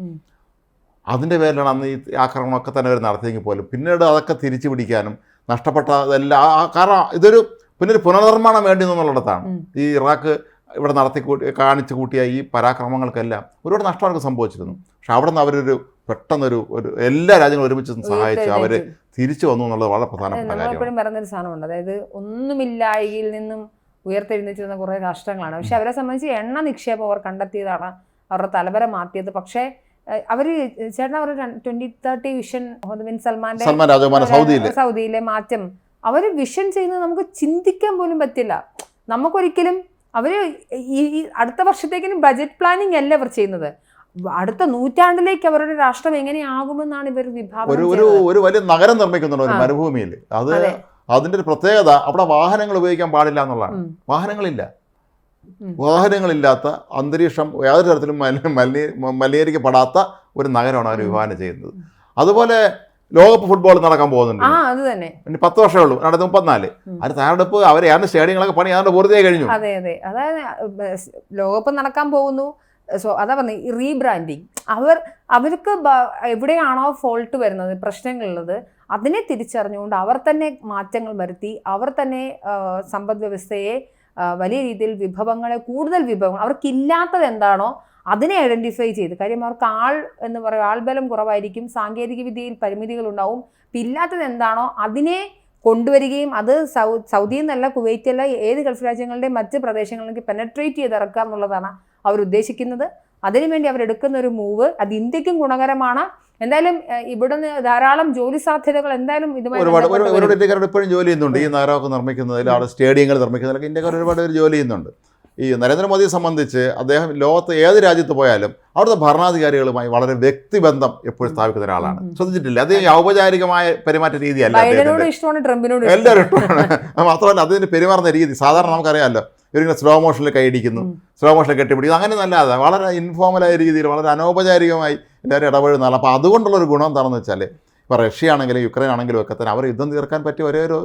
അതിന്റെ പേരിലാണ് അന്ന് ഈ ആക്രമണമൊക്കെ തന്നെ അവർ നടത്തിയെങ്കിൽ പോലും. പിന്നീട് അതൊക്കെ തിരിച്ചു പിടിക്കാനും നഷ്ടപ്പെട്ടതെല്ലാം ആ- ആ- കാരണം ഇതൊരു പിന്നെ ഒരു പുനർനിർമ്മാണം വേണ്ടി എന്നുള്ളിടത്താണ് ഈ ഇറാഖ് ഇവിടെ നടത്തി കൂട്ടി കാണിച്ചു കൂട്ടിയ ഈ പരാക്രമങ്ങൾക്കെല്ലാം ഒരുപാട് നഷ്ടം അവർക്ക് സംഭവിച്ചിരുന്നു. പക്ഷെ അവിടെ നിന്ന് അവരൊരു പെട്ടെന്നൊരു ഒരു എല്ലാ രാജ്യങ്ങളും ഒരുമിച്ച് സഹായിച്ചു അവർ തിരിച്ചു വന്നു എന്നുള്ളത് വളരെ പ്രധാനപ്പെട്ട കാര്യമാണ്. പറയുന്നൊരു സാധനമുണ്ട്. അതായത് ഒന്നുമില്ലായ്കയിൽ നിന്നും ഉയർത്തെഴുന്നേറ്റ് വന്ന കുറേ കഷ്ടങ്ങളാണ്. പക്ഷെ അവരെ സംബന്ധിച്ച് എണ്ണ നിക്ഷേപം അവർ കണ്ടെത്തിയതാണ്. അവരുടെ തലവര മാറ്റിയത്. പക്ഷേ അവർ അവർ ചേട്ടൻ അവരുടെ ട്വന്റി തേർട്ടി വിഷൻ ബിൻ സൽമാന്റെ സൗദിയിലെ. മാറ്റം. അവർ വിഷൻ ചെയ്യുന്നത് നമുക്ക് ചിന്തിക്കാൻ പോലും പറ്റില്ല. നമുക്കൊരിക്കലും അവർ ഈ ഈ അടുത്ത വർഷത്തേക്കിനും ബജറ്റ് പ്ലാനിങ് അല്ല അവർ ചെയ്യുന്നത്. അടുത്ത നൂറ്റാണ്ടിലേക്ക് അവരുടെ രാഷ്ട്രം എങ്ങനെയാകുമെന്നാണ് ഇവർ വിഭാഗം ഒരു ഒരു വലിയ നഗരം നിർമ്മിക്കുന്നുണ്ട് മരുഭൂമിയിൽ അത്. അതെ. അതിന്റെ ഒരു പ്രത്യേകത അവിടെ വാഹനങ്ങൾ ഉപയോഗിക്കാൻ പാടില്ല എന്നുള്ളതാണ്. വാഹനങ്ങളില്ല. വാഹനങ്ങളില്ലാത്ത അന്തരീക്ഷം യാതൊരു തരത്തിലും മലി- മലിനീ- മലിനീകരിക്കപ്പെടാത്ത ഒരു നഗരമാണ് അവർ വിവാഹം വിഭാവനം ചെയ്യുന്നത്. അതുപോലെ ലോകകപ്പ് ഫുട്ബോൾ നടക്കാൻ പോകുന്നുണ്ട്. പത്ത് വർഷമേ ഉള്ളൂ രണ്ടായിരത്തി മുപ്പത്തിനാല്. അത് തയ്യാറെടുപ്പ് അവർ ഏതാണ്ട് സ്റ്റേഡിയങ്ങളൊക്കെ പണി ഏതാണ്ട് പൂർത്തിയായി കഴിഞ്ഞു. അതെ അതെ. അതായത് ലോകകപ്പ് നടക്കാൻ പോകുന്നു. സോ അതാ പറഞ്ഞത് റീബ്രാൻഡിങ്. അവർ അവർക്ക് എവിടെയാണോ ഫോൾട്ട് വരുന്നത് പ്രശ്നങ്ങളുള്ളത് അതിനെ തിരിച്ചറിഞ്ഞുകൊണ്ട് അവർ തന്നെ മാറ്റങ്ങൾ വരുത്തി അവർ തന്നെ സമ്പദ് വ്യവസ്ഥയെ വലിയ രീതിയിൽ വിഭവങ്ങളെ കൂടുതൽ വിഭവങ്ങൾ അവർക്കില്ലാത്തത് എന്താണോ അതിനെ ഐഡന്റിഫൈ ചെയ്ത്. കാര്യം അവർക്ക് ആൾ എന്ന് പറയുക ആൾബലം കുറവായിരിക്കും സാങ്കേതിക വിദ്യയിൽ ഇപ്പം ഇല്ലാത്തത് എന്താണോ അതിനെ കൊണ്ടുവരികയും അത് സൗ സൗദിയിൽ നിന്നല്ല കുവൈറ്റല്ല ഏത് ഗൾഫ് രാജ്യങ്ങളുടെ മറ്റ് പ്രദേശങ്ങളിലേക്ക് പെനട്രേറ്റ് ചെയ്ത് ഇറക്കുക എന്നുള്ളതാണ് അവർ ഉദ്ദേശിക്കുന്നത്. അതിനുവേണ്ടി അവരെടുക്കുന്ന ഒരു മൂവ് അത് ഇന്ത്യക്കും ഗുണകരമാണ്. എന്തായാലും ഇവിടുന്ന് ധാരാളം ജോലി സാധ്യതകൾ എന്തായാലും ഇതുമായി ഒരുപാട് ഒരുപാട്. ഇന്ത്യക്കാരോട് ഇപ്പോഴും ജോലി ചെയ്യുന്നുണ്ട്. ഈ നഗരമൊക്കെ നിർമ്മിക്കുന്നതിൽ അവിടെ സ്റ്റേഡിയങ്ങൾ നിർമ്മിക്കുന്നതിലൊക്കെ ഇന്ത്യക്കാർ ഒരുപാട് പേര് ജോലി ചെയ്യുന്നുണ്ട്. ഈ നരേന്ദ്രമോദിയെ സംബന്ധിച്ച് അദ്ദേഹം ലോകത്ത് ഏത് രാജ്യത്ത് പോയാലും അവിടുത്തെ ഭരണാധികാരികളുമായി വളരെ വ്യക്തിബന്ധം എപ്പോഴും സ്ഥാപിക്കുന്ന ഒരാളാണ്. ശ്രദ്ധിച്ചിട്ടില്ല. അത് ഈ ഔപചാരികമായ പെരുമാറ്റ രീതിയല്ല എല്ലാവരും ഇഷ്ടമാണ്. മാത്രമല്ല അതിന് പെരുമാറുന്ന രീതി സാധാരണ നമുക്കറിയാമല്ലോ ഇവരിങ്ങനെ സ്ലോ മോഷനിൽ കൈയിടിക്കുന്നു. സ്ലോ മോഷനിൽ കെട്ടിപ്പിടിക്കുന്നു അങ്ങനെ നല്ലതാണ് വളരെ ഇൻഫോർമലായ രീതിയിൽ വളരെ അനൗപചാരികമായി എല്ലാവരും ഇടപെടുന്നതാണ് അപ്പോൾ അതുകൊണ്ടുള്ള ഒരു ഗുണം എന്താണെന്ന് വെച്ചാൽ ഇപ്പോൾ റഷ്യ ആണെങ്കിലും യുക്രൈൻ ആണെങ്കിലും ഒക്കെ തന്നെ അവർ യുദ്ധം തീർക്കാൻ പറ്റിയ ഒരേ ഒരു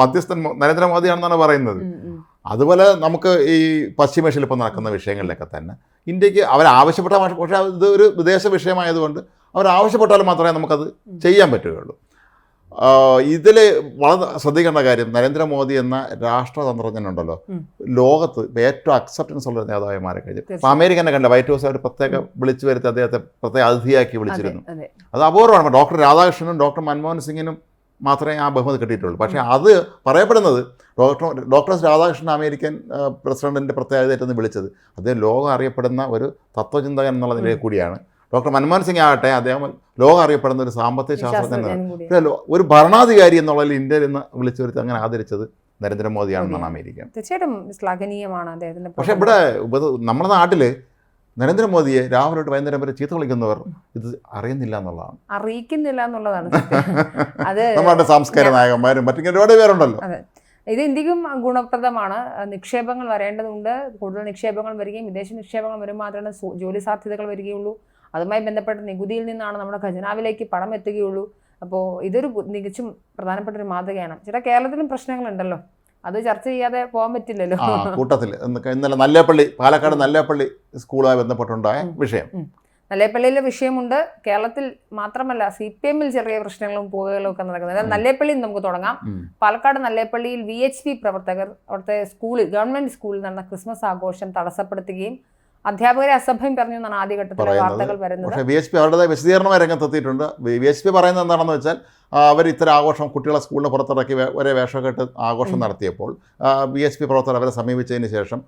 മധ്യസ്ഥൻ നരേന്ദ്രമോദിയാണെന്നാണ് പറയുന്നത്. അതുപോലെ നമുക്ക് ഈ പശ്ചിമേഷ്യയിൽ ഇപ്പോൾ നടക്കുന്ന വിഷയങ്ങളിലൊക്കെ തന്നെ ഇന്ത്യയ്ക്ക് അവർ ആവശ്യപ്പെട്ട പക്ഷേ ഇത് ഒരു വിദേശ വിഷയമായതുകൊണ്ട് അവർ ആവശ്യപ്പെട്ടാൽ മാത്രമേ നമുക്കത് ചെയ്യാൻ പറ്റുകയുള്ളൂ. ഇതിൽ വളരെ ശ്രദ്ധിക്കേണ്ട കാര്യം നരേന്ദ്രമോദി എന്ന രാഷ്ട്രതന്ത്രജ്ഞനുണ്ടല്ലോ. ലോകത്ത് ഏറ്റവും അക്സെപ്റ്റൻസ് ഉള്ള ഒരു നേതാവായി മാറി കഴിഞ്ഞു. ഇപ്പം തീർച്ചയായും. അമേരിക്കനെ കണ്ട വൈറ്റ് ഹൗസ് അവർ പ്രത്യേക വിളിച്ചു വരുത്തി അദ്ദേഹത്തെ പ്രത്യേക അതിഥിയാക്കി വിളിച്ചിരുന്നു. അത് അപൂർവമാണ്. ഡോക്ടർ രാധാകൃഷ്ണനും ഡോക്ടർ മൻമോഹൻ സിംഗിനും മാത്രമേ ആ ബഹുമതി കിട്ടിയിട്ടുള്ളൂ. പക്ഷേ അത് പറയപ്പെടുന്നത് doctor doctor S Radhakrishnan American പ്രസിഡന്റിന്റെ പ്രത്യേകതയായിട്ടൊന്ന് വിളിച്ചത്. അദ്ദേഹം ലോകം അറിയപ്പെടുന്ന ഒരു തത്വചിന്തകൻ എന്നുള്ള നിലയിൽ കൂടിയാണ്. ഡോക്ടർ മൻമോഹൻ സിംഗ് ആകട്ടെ അദ്ദേഹം ലോകം അറിയപ്പെടുന്ന ഒരു സാമ്പത്തിക ശാസ്ത്രജ്ഞനാണ്. ഒരു ഭരണാധികാരി എന്നുള്ളതിൽ ഇന്ത്യയിൽ നിന്ന് വിളിച്ചു വരുത്തി അങ്ങനെ ആദരിച്ചത് നരേന്ദ്രമോദിയാണെന്നാണ് അമേരിക്ക തീർച്ചയായിട്ടും ശ്ലാഘനീയമാണ് പക്ഷേ ഇവിടെ നമ്മുടെ നാട്ടിൽ നരേന്ദ്രമോദിയെ രാവിലെ തൊട്ട് വൈകുന്നേരം വരെ ചീത്ത വിളിക്കുന്നവർ ഇത് അറിയുന്നില്ല എന്നുള്ളതാണ്. അറിയിക്കുന്നില്ല എന്നുള്ളതാണ് അത് നമ്മുടെ സാംസ്കാരിക നായകന്മാരും മറ്റു ഒരുപാട് പേരുണ്ടല്ലോ. ഇത് ഇന്ത്യക്കും ഗുണപ്രദമാണ്. നിക്ഷേപങ്ങൾ വരേണ്ടതുണ്ട്. കൂടുതൽ നിക്ഷേപങ്ങൾ വരികയും വിദേശ നിക്ഷേപങ്ങൾ വരും മാത്രമേ ജോലി സാധ്യതകൾ വരികയുള്ളൂ. അതുമായി ബന്ധപ്പെട്ട നികുതിയിൽ നിന്നാണ് നമ്മുടെ ഖജനാവിലേക്ക് പണം എത്തുകയുള്ളൂ. അപ്പോൾ ഇതൊരു തികച്ചും പ്രധാനപ്പെട്ട ഒരു മാതൃകയാണ്. ചേട്ടാ കേരളത്തിലും പ്രശ്നങ്ങളുണ്ടല്ലോ. അത് ചർച്ച ചെയ്യാതെ പോകാൻ പറ്റില്ലല്ലോ. കൂട്ടത്തിൽ ഇന്നലെ നല്ലേപ്പള്ളി പാലക്കാട് നല്ലേപ്പള്ളി സ്കൂളുമായി ബന്ധപ്പെട്ടുണ്ടായ വിഷയം. നല്ലേപ്പള്ളിയിലെ വിഷയമുണ്ട്. കേരളത്തിൽ മാത്രമല്ല സി പി എമ്മിൽ ചെറിയ പ്രശ്നങ്ങളും പോവുകകളും ഒക്കെ നടക്കുന്നത് നല്ലേപ്പള്ളിയിൽ നമുക്ക് തുടങ്ങാം. പാലക്കാട് നല്ലേപ്പള്ളിയിൽ വി എച്ച് പി പ്രവർത്തകർ അവിടുത്തെ സ്കൂളിൽ ഗവൺമെന്റ് സ്കൂളിൽ നടന്ന ക്രിസ്മസ് ആഘോഷം തടസ്സപ്പെടുത്തുകയും അധ്യാപകരെ അസഭ്യം പറഞ്ഞു എന്നാണ് ആദ്യഘട്ടത്തിൽ. വാർത്തകൾ വരുന്നത് പക്ഷേ ബി എച്ച് പി അവരുടെ വിശദീകരണമായി രംഗത്തെത്തിയിട്ടുണ്ട് ബി എച്ച് പി പറയുന്നത് എന്താണെന്ന് വെച്ചാൽ അവർ ഇത്ര ആഘോഷം കുട്ടികളെ സ്കൂളിന് പുറത്തിറക്കി ഒരേ വേഷം ഇട്ട് ആഘോഷം നടത്തിയപ്പോൾ ബി എസ് പി പ്രവർത്തകർ അവരെ സമീപിച്ചതിന് ശേഷം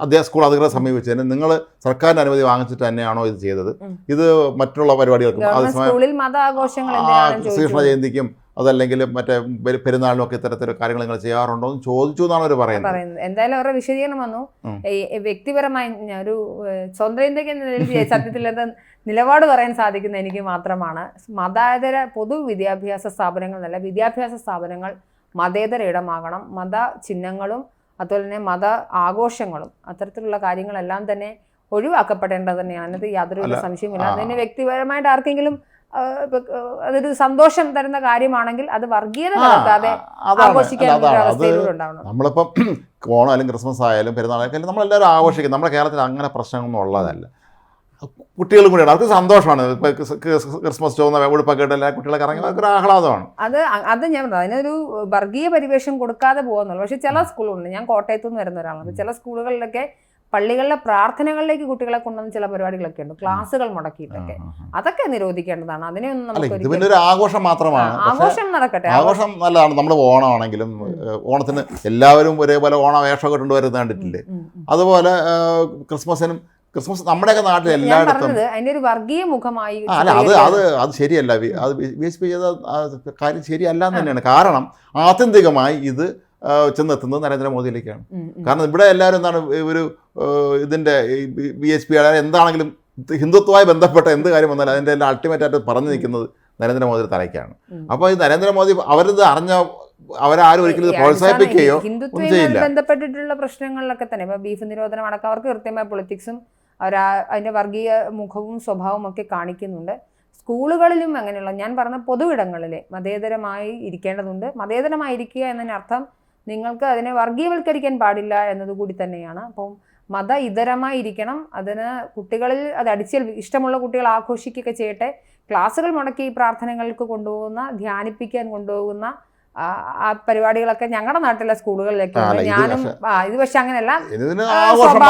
അദ്ദേഹം സ്കൂൾ അധികൃതരെ സമീപിച്ചതിന് നിങ്ങൾ സർക്കാരിന്റെ അനുമതി വാങ്ങിച്ചിട്ട് തന്നെയാണോ ഇത് ചെയ്തത്? ഇത് മറ്റുള്ള പരിപാടികൾക്കും അതേസമയം ശ്രീകൃഷ്ണ ജയന്തിക്കും അതല്ലെങ്കിൽ മറ്റേ പെരു- പെരുന്നാളിനും ഒക്കെ ഇത്തരത്തിൽ കാര്യങ്ങൾ നിങ്ങൾ ചെയ്യാറുണ്ടോ എന്ന് ചോദിച്ചു എന്നാണ് അവർ പറയുന്നത്. എന്തായാലും അവരുടെ വിശദീകരണം വന്നു. വ്യക്തിപരമായി ഒരു സ്വന്തം ഇന്ത്യയ്ക്ക് സത്യത്തിൽ നിലപാട് പറയാൻ സാധിക്കുന്ന എനിക്ക് മാത്രമാണ്. മതേതര പൊതു വിദ്യാഭ്യാസ സ്ഥാപനങ്ങളല്ല വിദ്യാഭ്യാസ സ്ഥാപനങ്ങൾ മതേതര ഇടമാകണം. മത ചിഹ്നങ്ങളും അതുപോലെ തന്നെ മത ആഘോഷങ്ങളും അത്തരത്തിലുള്ള കാര്യങ്ങളെല്ലാം തന്നെ ഒഴിവാക്കപ്പെടേണ്ടത് തന്നെയാണ്. അതിനകത്ത് യാതൊരു സംശയമില്ല അതിന് വ്യക്തിപരമായിട്ട് ആർക്കെങ്കിലും അതൊരു സന്തോഷം തരുന്ന കാര്യമാണെങ്കിൽ അത് വർഗീയത നടത്താതെ നമ്മളിപ്പം ഓണം ആയാലും ക്രിസ്മസ് ആയാലും പെരുന്നാളായാലും നമ്മളെല്ലാവരും ആഘോഷിക്കും. നമ്മുടെ കേരളത്തിൽ അങ്ങനെ പ്രശ്നങ്ങളൊന്നും ഉള്ളതല്ല. കുട്ടികളും കൂടിയാണ്. അവർക്ക് സന്തോഷമാണ്. ക്രിസ്മസ് ചോന്ന ഉടുപ്പൊക്കെ ഇട്ട് എല്ലാ കുട്ടികളൊക്കെ ഇറങ്ങി അവർക്ക് ഒരു ആഹ്ലാദമാണ്. അത് അത് ഞാൻ പറഞ്ഞു അതിനൊരു വർഗീയ പരിവേഷം കൊടുക്കാതെ പോകുന്നുള്ളൂ. പക്ഷെ ചില സ്കൂളുണ്ട്. ഞാൻ കോട്ടയത്തു നിന്ന് വരുന്ന ഒരാളാണ്. ചില സ്കൂളുകളിലൊക്കെ പള്ളികളിലെ പ്രാർത്ഥനകളിലേക്ക് കുട്ടികളെ കൊണ്ടുവന്ന ചില പരിപാടികളൊക്കെ ഉണ്ട്. ക്ലാസ്സുകൾ മുടക്കിയിട്ടൊക്കെ. അതൊക്കെ നിരോധിക്കേണ്ടതാണ്. അതിനെയൊന്നും നമുക്ക് പിന്നെ ഒരു ആഘോഷം മാത്രമാണ്. ആഘോഷം നടക്കട്ടെ. ആഘോഷം നല്ലതാണ്. നമ്മൾ ഓണമാണെങ്കിലും ഓണത്തിന് എല്ലാവരും ഒരേപോലെ ഓണ വേഷമൊക്കെ ഇട്ടുവരുന്നത് കണ്ടിട്ടില്ലേ. അതുപോലെ ക്രിസ്മസിനും ക്രിസ്മസ് നമ്മുടെയൊക്കെ നാട്ടിൽ എല്ലായിടത്തും. അതിന്റെ ഒരു വർഗീയ മുഖമായി അല്ല അത് അത് അത് ശരിയല്ല. അത് വി എസ് പി ചെയ്ത കാര്യം ശരിയല്ല എന്ന് തന്നെയാണ്. കാരണം ആത്യന്തികമായി ഇത് ചെന്നെത്തുന്നത് നരേന്ദ്രമോദിയിലേക്കാണ്. കാരണം ഇവിടെ എല്ലാവരും എന്താണ് ഒരു ഇതിന്റെ ബി എസ് പി എന്താണെങ്കിലും ഹിന്ദുത്വമായി ബന്ധപ്പെട്ട എന്ത് കാര്യം വന്നാലും അതിന്റെ എല്ലാം അൾട്ടിമേറ്റ് ആയിട്ട് പറഞ്ഞു നിൽക്കുന്നത് നരേന്ദ്രമോദിയുടെ തലയ്ക്കാണ്. അപ്പോൾ ഈ നരേന്ദ്രമോദി അവരിത് അറിഞ്ഞ അവരാരും ഒരിക്കലും ഇത് പ്രോത്സാഹിപ്പിക്കുകയോ ചെയ്യില്ല. ബന്ധപ്പെട്ടിട്ടുള്ള പ്രശ്നങ്ങളിലൊക്കെ തന്നെ. ഇപ്പോൾ ബീഫ് നിരോധനം അടക്കം അവർക്ക് കൃത്യമായ പൊളിറ്റിക്സും അവർ അതിന്റെ വർഗീയ മുഖവും സ്വഭാവവും ഒക്കെ കാണിക്കുന്നുണ്ട്. സ്കൂളുകളിലും അങ്ങനെയുള്ള ഞാൻ പറഞ്ഞ പൊതുവിടങ്ങളിൽ മതേതരമായി ഇരിക്കേണ്ടതുണ്ട്. മതേതരമായിരിക്കുക എന്നതിനർത്ഥം നിങ്ങൾക്ക് അതിനെ വർഗീയവൽക്കരിക്കാൻ പാടില്ല എന്നതുകൂടി തന്നെയാണ്. അപ്പം മത ഇതരമായിരിക്കണം. അതിന് കുട്ടികളിൽ അത് അടിച്ചേൽ ഇഷ്ടമുള്ള കുട്ടികൾ ആഘോഷിക്കുകയൊക്കെ ചെയ്യട്ടെ. ക്ലാസ്സുകൾ മുടക്കി പ്രാർത്ഥനകൾക്ക് കൊണ്ടുപോകുന്ന ധ്യാനിപ്പിക്കാൻ കൊണ്ടുപോകുന്ന ആ പരിപാടികളൊക്കെ ഞങ്ങളുടെ നാട്ടിലെ സ്കൂളുകളിലേക്ക് ഞാനും ഇത് പക്ഷേ- അങ്ങനെയല്ല ആഘോഷം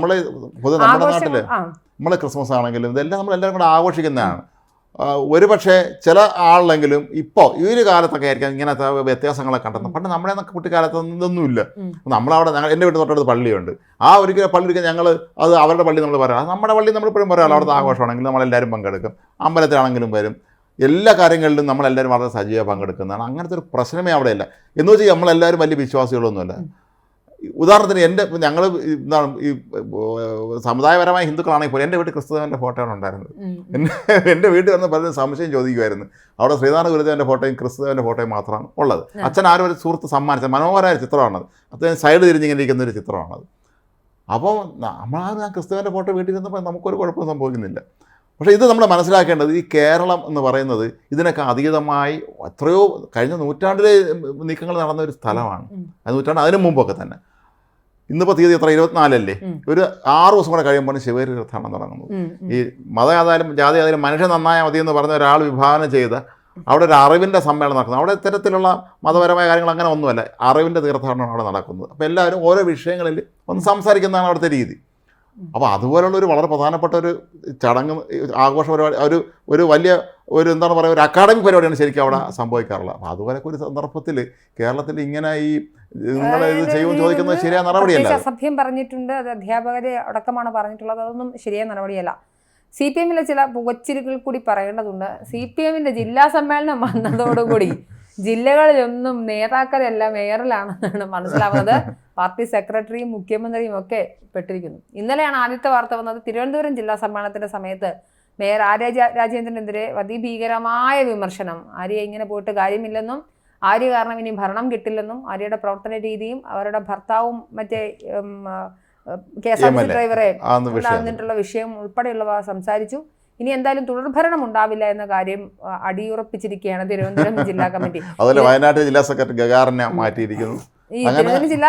പോലെ പൊതു നമ്മുടെ ആഘോഷം നാട്ടിൽ ക്രിസ്മസ് ആണെങ്കിലും ഇതെല്ലാം നമ്മൾ എല്ലാവരും കൂടെ ആഘോഷിക്കുന്നതാണ്. ഒരു പക്ഷേ ചില ആളിലെങ്കിലും ഇപ്പോൾ ഈ ഒരു കാലത്തൊക്കെ ആയിരിക്കാം ഇങ്ങനത്തെ വ്യത്യാസങ്ങളെ കണ്ടെത്തുന്നത്. പണ്ട് നമ്മുടെ ഒന്നും കുട്ടിക്കാലത്ത് ഇതൊന്നുമില്ല. നമ്മളവിടെ ഞങ്ങൾ എന്റെ വീട്ടിൽ തൊട്ടടുത്ത് പള്ളിയുണ്ട്. ആ ഒരിക്കൽ പള്ളി ഒരിക്കൽ ഞങ്ങൾ അത് അവരുടെ പള്ളി നമ്മൾ പറയാം നമ്മുടെ പള്ളി നമ്മളിപ്പോഴും പറയാം അവിടുത്തെ. ആഘോഷമാണെങ്കിലും നമ്മളെല്ലാവരും പങ്കെടുക്കും. അമ്പലത്തിലാണെങ്കിലും വരും. എല്ലാ കാര്യങ്ങളിലും നമ്മളെല്ലാവരും വളരെ സജീവ പങ്കെടുക്കുന്നതാണ്. അങ്ങനത്തെ ഒരു പ്രശ്നമേ അവിടെ ഇല്ല എന്ന് വെച്ചാൽ നമ്മളെല്ലാവരും വലിയ വിശ്വാസികളൊന്നുമല്ല. ഉദാഹരണത്തിന് എന്റെ ഞങ്ങൾ എന്താണ് ഈ സമുദായപരമായ ഹിന്ദുക്കളാണെങ്കിൽ പോലും എന്റെ വീട്ടിൽ ക്രിസ്തുദേവന്റെ ഫോട്ടോയാണ് ഉണ്ടായിരുന്നത്. ഉം. എന്റെ വീട്ടിൽ വന്ന് പലരും സംശയം ചോദിക്കുമായിരുന്നു. അവിടെ ശ്രീനാഥ ഗുരുദേവന്റെ ഫോട്ടോയും ക്രിസ്തുദേവന്റെ ഫോട്ടോയും മാത്രമാണ് ഉള്ളത്. അച്ഛൻ ആരും ഒരു സുഹൃത്ത് സമ്മാനിച്ച മനോഹരമായ ചിത്രമാണത്. അദ്ദേഹം സൈഡ് തിരിഞ്ഞിങ്ങനെ ഇരിക്കുന്ന ഒരു ചിത്രമാണത്. അപ്പോൾ നമ്മളാരും ആ ക്രിസ്തുവിന്റെ ഫോട്ടോ വീട്ടിൽ ഇരുന്നപ്പോൾ നമുക്കൊരു കുഴപ്പം സംഭവിക്കുന്നില്ല. പക്ഷേ ഇത് നമ്മൾ മനസ്സിലാക്കേണ്ടത് ഈ കേരളം എന്ന് പറയുന്നത് ഇതിനൊക്കെ അതീതമായി എത്രയോ കഴിഞ്ഞ നൂറ്റാണ്ടിലെ നീക്കങ്ങൾ നടന്ന ഒരു സ്ഥലമാണ്. ആ അത് നൂറ്റാണ്ട് അതിനു മുമ്പൊക്കെ തന്നെ. ഇന്നിപ്പോൾ തീയതി എത്ര? ഇരുപത്തിനാലല്ലേ. ഒരു ആറ് ദിവസം കൂടെ കഴിയുമ്പോൾ ശിവരി തീർത്ഥാടനം തുടങ്ങുന്നത്. ഈ മതം ഏതായാലും ജാതി ഏതായാലും മനുഷ്യൻ നന്നായാൽ മതി എന്ന് പറഞ്ഞ ഒരാൾ വിഭാവനം ചെയ്ത അവിടെ ഒരു അറിവിന്റെ സമ്മേളനം നടക്കുന്നത് അവിടെ ഇത്തരത്തിലുള്ള മതപരമായ കാര്യങ്ങൾ അങ്ങനെ ഒന്നുമല്ല. അറിവിന്റെ തീർത്ഥാടനമാണ് അവിടെ നടക്കുന്നത്. അപ്പോൾ എല്ലാവരും ഓരോ വിഷയങ്ങളിൽ ഒന്ന് സംസാരിക്കുന്നതാണ് അവിടുത്തെ രീതി. അപ്പോൾ അതുപോലുള്ള ഒരു വളരെ പ്രധാനപ്പെട്ട ഒരു ചടങ്ങ് ആഘോഷ പരിപാടി ഒരു ഒരു വലിയ ഒരു എന്താണ് പറയുക ഒരു അക്കാഡമിക് പരിപാടിയാണ് ശരിക്കും അവിടെ സംഭവിക്കാറുള്ളത്. അപ്പോൾ അതുപോലൊക്കെ ഒരു സന്ദർഭത്തിൽ കേരളത്തിൽ ഇങ്ങനെ ഈ നിങ്ങൾ ഇത് ചെയ്യുമെന്ന് ചോദിക്കുന്നത് ശരിയായ നടപടിയല്ല അസഭ്യം പറഞ്ഞിട്ടുണ്ട് അത് അധ്യാപകരെ അടക്കമാണ് പറഞ്ഞിട്ടുള്ളത് അതൊന്നും ശരിയായ നടപടിയല്ല. സി പി എമ്മിലെ ചില പുകച്ചിലുകൾ കൂടി പറയേണ്ടതുണ്ട്. സി പി എമ്മിന്റെ ജില്ലാ സമ്മേളനം വന്നതോടുകൂടി ജില്ലകളിലൊന്നും നേതാക്കളെല്ലാം മേയറിലാണെന്നാണ് മനസ്സിലാവുന്നത്. പാർട്ടി സെക്രട്ടറിയും മുഖ്യമന്ത്രിയും ഒക്കെ പെട്ടിരിക്കുന്നു. ഇന്നലെയാണ് ആദ്യത്തെ വാർത്ത വന്നത്. തിരുവനന്തപുരം ജില്ലാ സമ്മേളനത്തിന്റെ സമയത്ത് മേയർ ആര്യ രാജേന്ദ്രനെതിരെ അതിഭീകരമായ വിമർശനം. ആര്യ ഇങ്ങനെ പോയിട്ട് കാര്യമില്ലെന്നും ആര്യ കാരണം ഇനി ഭരണം കിട്ടില്ലെന്നും ആര്യയുടെ പ്രവർത്തന രീതിയും അവരുടെ ഭർത്താവും മറ്റേ K S R T C. ഡ്രൈവറെ ഉണ്ടാകുന്നിട്ടുള്ള വിഷയം ഉൾപ്പെടെയുള്ളവ സംസാരിച്ചു. ഇനി എന്തായാലും തുടർഭരണം ഉണ്ടാവില്ല എന്ന കാര്യം അടിയുറപ്പിച്ചിരിക്കുകയാണ് തിരുവനന്തപുരം ജില്ലാ കമ്മിറ്റി. അതുപോലെ വയനാട് ജില്ലാ സെക്രട്ടറി ഗഗാറിനെ മാറ്റിയിരിക്കുന്നു. ഈ തിരുവനന്തപുരം ജില്ല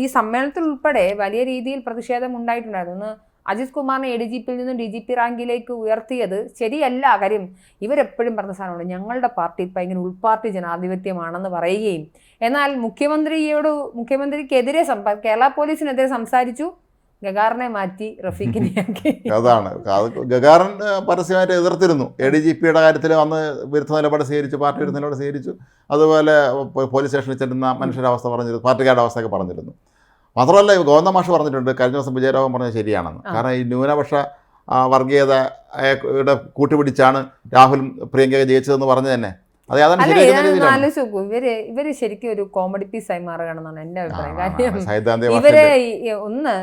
ഈ സമ്മേളനത്തിൽ ഉൾപ്പെടെ വലിയ രീതിയിൽ പ്രതിഷേധം ഉണ്ടായിട്ടുണ്ടായിരുന്നു. അജിത് കുമാറിനെ എ ഡി ജി പിയിൽ നിന്നും ഡി ജി പി റാങ്കിലേക്ക് ഉയർത്തിയത് ശരിയല്ല കാര്യം. ഇവരെപ്പോഴും പറഞ്ഞ സാധനമാണ് ഞങ്ങളുടെ പാർട്ടി ഇപ്പം ഇങ്ങനെ ഉൾപാർട്ടി ജനാധിപത്യമാണെന്ന് പറയുകയും. എന്നാൽ മുഖ്യമന്ത്രിയോട് മുഖ്യമന്ത്രിക്കെതിരെ കേരള പോലീസിനെതിരെ സംസാരിച്ചു. ഗഗാറിനെ മാറ്റി റഫീഖിനെ ആക്കി. അതാണ്. ഗഗാറിൻ പരസ്യമായിട്ട് എതിർത്തിരുന്നു. എ ഡി ജി പിയുടെ കാര്യത്തിൽ വന്ന് വിരുദ്ധ നിലപാട് സ്വീകരിച്ചു പാർട്ടി വിരുദ്ധ നിലപാട് സ്വീകരിച്ചു. അതുപോലെ പോലീസ് സ്റ്റേഷനിൽ ചെല്ലുന്ന മനുഷ്യരുടെ അവസ്ഥ പറഞ്ഞിരുന്നു പാർട്ടിക്കാരുടെ അവസ്ഥയൊക്കെ പറഞ്ഞിരുന്നു. മാത്രമല്ല ഗോവന്ദ മാഷ് പറഞ്ഞിട്ടുണ്ട് കഴിഞ്ഞ ദിവസം വിജയരാഘവൻ പറഞ്ഞത് ശരിയാണെന്ന്. കാരണം ഈ ന്യൂനപക്ഷ വർഗീയതയുടെ കൂട്ടുപിടിച്ചാണ് രാഹുൽ പ്രിയങ്കയെ ജയിച്ചതെന്ന് പറഞ്ഞു തന്നെ. അതെ അതാണ് ഇവർ ഇവർ ശരിക്കും ഒരു കോമഡി പീസ് ആയി മാറുകയാണെന്നാണ് എന്റെ അഭിപ്രായം. കാര്യം ഇവരെ ഒന്ന്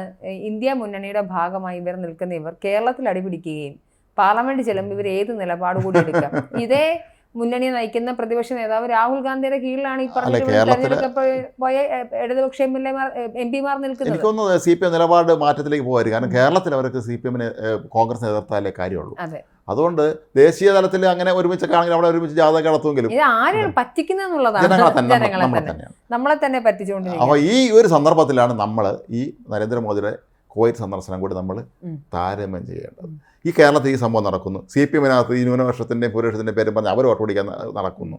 ഇന്ത്യ മുന്നണിയുടെ ഭാഗമായി ഇവർ നിൽക്കുന്ന ഇവർ കേരളത്തിൽ അടിപിടിക്കുകയും പാർലമെന്റ് ചെല്ലുമ്പോൾ ഇവർ ഏത് നിലപാട് കൂടി എടുക്കാം? ഇതേ മുന്നണിയെ നയിക്കുന്ന പ്രതിപക്ഷ നേതാവ് രാഹുൽ ഗാന്ധിയുടെ കീഴിലാണ് ഈ പറഞ്ഞ പോയ ഇടതുപക്ഷ എം എൽ എം പിമാർ നിൽക്കുന്നത്. സി പി എം നിലപാട് മാറ്റത്തിലേക്ക് പോകാറ് കാരണം കേരളത്തിൽ അവർക്ക് സി പി എമ്മിന് കോൺഗ്രസ് എതിർത്താലേ കാര്യമുള്ളൂ. അതെ. അതുകൊണ്ട് ദേശീയ തലത്തിൽ അങ്ങനെ ഒരുമിച്ച് കാണെങ്കിൽ അവിടെ ഒരുമിച്ച് ജാഥ നടത്തുമെങ്കിലും നമ്മളെ തന്നെ. അപ്പോൾ ഈ ഒരു സന്ദർഭത്തിലാണ് നമ്മൾ ഈ നരേന്ദ്രമോദിയുടെ കുവൈറ്റ് സന്ദർശനം കൂടി നമ്മൾ. താരതമ്യം ചെയ്യേണ്ടത്. ഈ കേരളത്തിൽ ഈ സംഭവം നടക്കുന്നു. സി പി എമ്മിനകത്ത് ഈ ന്യൂനപക്ഷത്തിന്റെയും പുരുഷത്തിന്റെയും പേരും പറഞ്ഞ് അവർ വോട്ട് പിടിക്കാൻ നടക്കുന്നു.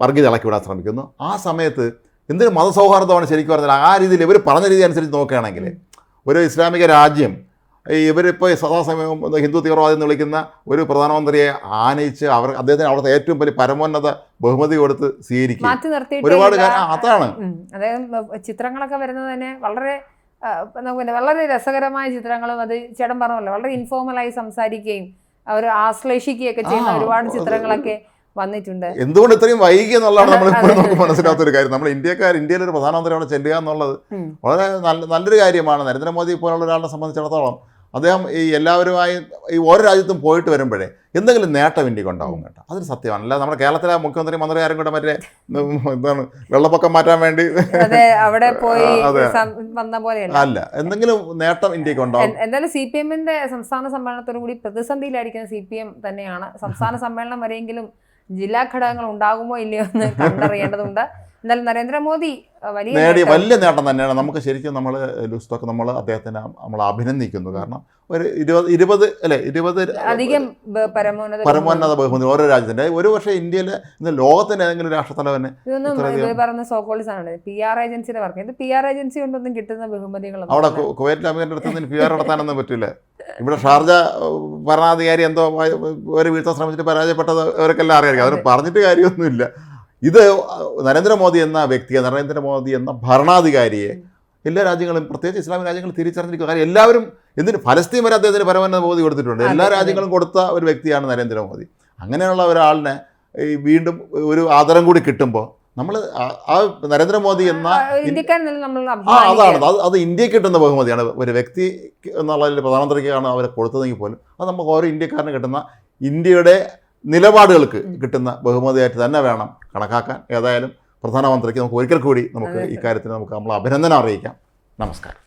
വർഗീയത ഇളക്കി വിടാൻ ശ്രമിക്കുന്നു. ആ സമയത്ത് എന്തൊരു മതസൗഹാർദ്ദമാണ് ശരിക്കും പറഞ്ഞാൽ ആ രീതിയിൽ ഇവർ പറഞ്ഞ രീതി അനുസരിച്ച് നോക്കുകയാണെങ്കിൽ ഒരു ഇസ്ലാമിക രാജ്യം ഇവരിപ്പോൾ സദാസമയം ഹിന്ദു തീവ്രവാദി എന്ന് വിളിക്കുന്ന ഒരു പ്രധാനമന്ത്രിയെ ആനയിച്ച് അവർ അദ്ദേഹത്തിന് അവിടുത്തെ ഏറ്റവും വലിയ പരമോന്നത ബഹുമതി കൊടുത്ത് സ്വീകരിക്കും ഒരുപാട് അതാണ്. ചിത്രങ്ങളൊക്കെ വരുന്നത് തന്നെ വളരെ പിന്നെ വളരെ രസകരമായ ചിത്രങ്ങളും അത് ചേട്ടൻ പറഞ്ഞല്ലോ വളരെ ഇൻഫോർമലായി സംസാരിക്കുകയും അവർ ആശ്ലേഷിക്കുകയൊക്കെ ചെയ്യുന്ന ഒരുപാട് ചിത്രങ്ങളൊക്കെ വന്നിട്ടുണ്ട്. എന്തുകൊണ്ട് ഇത്രയും വൈകി എന്നുള്ളതാണ് നമ്മൾ ഇപ്പോഴും. നമുക്ക് മനസ്സിലാത്ത ഒരു കാര്യം. നമ്മൾ ഇന്ത്യക്കാർ ഇന്ത്യയിൽ ഒരു പ്രധാനമന്ത്രി അവിടെ ചെല്ലുക എന്നുള്ളത് വളരെ നല്ല നല്ലൊരു കാര്യമാണ്. നരേന്ദ്രമോദി പോലുള്ള ഒരാളെ സംബന്ധിച്ചിടത്തോളം അദ്ദേഹം ഈ എല്ലാവരുമായി ഈ ഓരോ രാജ്യത്തും പോയിട്ട് വരുമ്പോഴേ എന്തെങ്കിലും നേട്ടം ഇന്ത്യയ്ക്ക് ഉണ്ടാവും കേട്ടോ. അതൊരു സത്യമാണ്. അല്ല നമ്മുടെ കേരളത്തിലെ മുഖ്യമന്ത്രി മന്ത്രിമാരും കൂടെ മറ്റേ എന്താണ് വെള്ളപ്പൊക്കം മാറ്റാൻ വേണ്ടി അവിടെ പോയി വന്ന പോലെ അല്ല എന്തെങ്കിലും നേട്ടം ഇന്ത്യയ്ക്ക് ഉണ്ടാവും എന്തായാലും സി പി എമ്മിന്റെ സംസ്ഥാന സമ്മേളനത്തോടു കൂടി പ്രതിസന്ധിയിലായിരിക്കുന്ന സി പി എം തന്നെയാണ്. സംസ്ഥാന സമ്മേളനം വരെയെങ്കിലും ജില്ലാ ഘടകങ്ങൾ ഉണ്ടാകുമോ ഇല്ലയോ എന്ന് കണ്ടറിയേണ്ടതുണ്ട്. എന്തായാലും നരേന്ദ്രമോദി വലിയ നേടിയ വലിയ നേട്ടം തന്നെയാണ്. നമുക്ക് ശരിക്കും നമ്മൾ ലുസ്തൊക്കെ നമ്മൾ അദ്ദേഹത്തിനെ നമ്മൾ അഭിനന്ദിക്കുന്നു. കാരണം ഒരു ഇരുപത് ഇരുപത് അല്ലെ ഇരുപത് അധികം പരമോന്നത പരമോന്നത ബഹുമതി. ഓരോ രാജ്യത്തിന്റെ. ഒരു പക്ഷേ ഇന്ത്യയിലെ ഇന്ന് ലോകത്തിന്റെ ഏതെങ്കിലും രാഷ്ട്രത്തലവന് ഇതൊന്നും പറഞ്ഞ സോക്കോൾസ് ആണ് പി ആർ ഏജൻസിയുടെ വർക്ക് ഇത് പി ആർ ഏജൻസി കൊണ്ടൊന്നും കിട്ടുന്ന ബഹുമതികളൊന്നും അവിടെ കുവൈറ്റ് അമീറിന്റെ അടുത്ത് നിന്ന് പി ആർ നടത്താനൊന്നും പറ്റില്ല. ഇവിടെ ഷാർജ ഭരണാധികാരി എന്തോ ഒരു വീഴ്ച ശ്രമിച്ചിട്ട് പരാജയപ്പെട്ടത് അവർക്കെല്ലാം അറിയാമായിരിക്കും അതിന് പറഞ്ഞിട്ട് കാര്യമൊന്നുമില്ല. ഇത് നരേന്ദ്രമോദി എന്ന വ്യക്തിയെ നരേന്ദ്രമോദി എന്ന ഭരണാധികാരിയെ എല്ലാ രാജ്യങ്ങളും പ്രത്യേകിച്ച് ഇസ്ലാമിക രാജ്യങ്ങൾ തിരിച്ചറിഞ്ഞിരിക്കുക കാര്യം എല്ലാവരും എന്തിന് ഫലസ്തീൻ വരെ അദ്ദേഹത്തിന് പരമോന്നത ബോധി കൊടുത്തിട്ടുണ്ട്. എല്ലാ. രാജ്യങ്ങളും കൊടുത്ത ഒരു വ്യക്തിയാണ് നരേന്ദ്രമോദി. അങ്ങനെയുള്ള ഒരാളിനെ ഈ വീണ്ടും ഒരു ആദരം കൂടി കിട്ടുമ്പോൾ നമ്മൾ ആ നരേന്ദ്രമോദി എന്ന ആ, അതാണ്. അത് അത് ഇന്ത്യയ്ക്ക് കിട്ടുന്ന ബഹുമതിയാണ്. ഒരു വ്യക്തി എന്നുള്ളതിൽ പ്രധാനമന്ത്രിക്കാണ് അവരെ കൊടുത്തതെങ്കിൽ പോലും അത് നമുക്ക് ഓരോ ഇന്ത്യക്കാരന് കിട്ടുന്ന ഇന്ത്യയുടെ നിലപാടുകൾക്ക് കിട്ടുന്ന ബഹുമതിയായിട്ട് തന്നെ വേണം കണക്കാക്കാൻ. ഏതായാലും പ്രധാനമന്ത്രിക്ക് നമുക്ക് ഒരിക്കൽ കൂടി നമുക്ക്. ഇക്കാര്യത്തിന് നമുക്ക് നമ്മൾ അഭിനന്ദനം അറിയിക്കാം. നമസ്കാരം.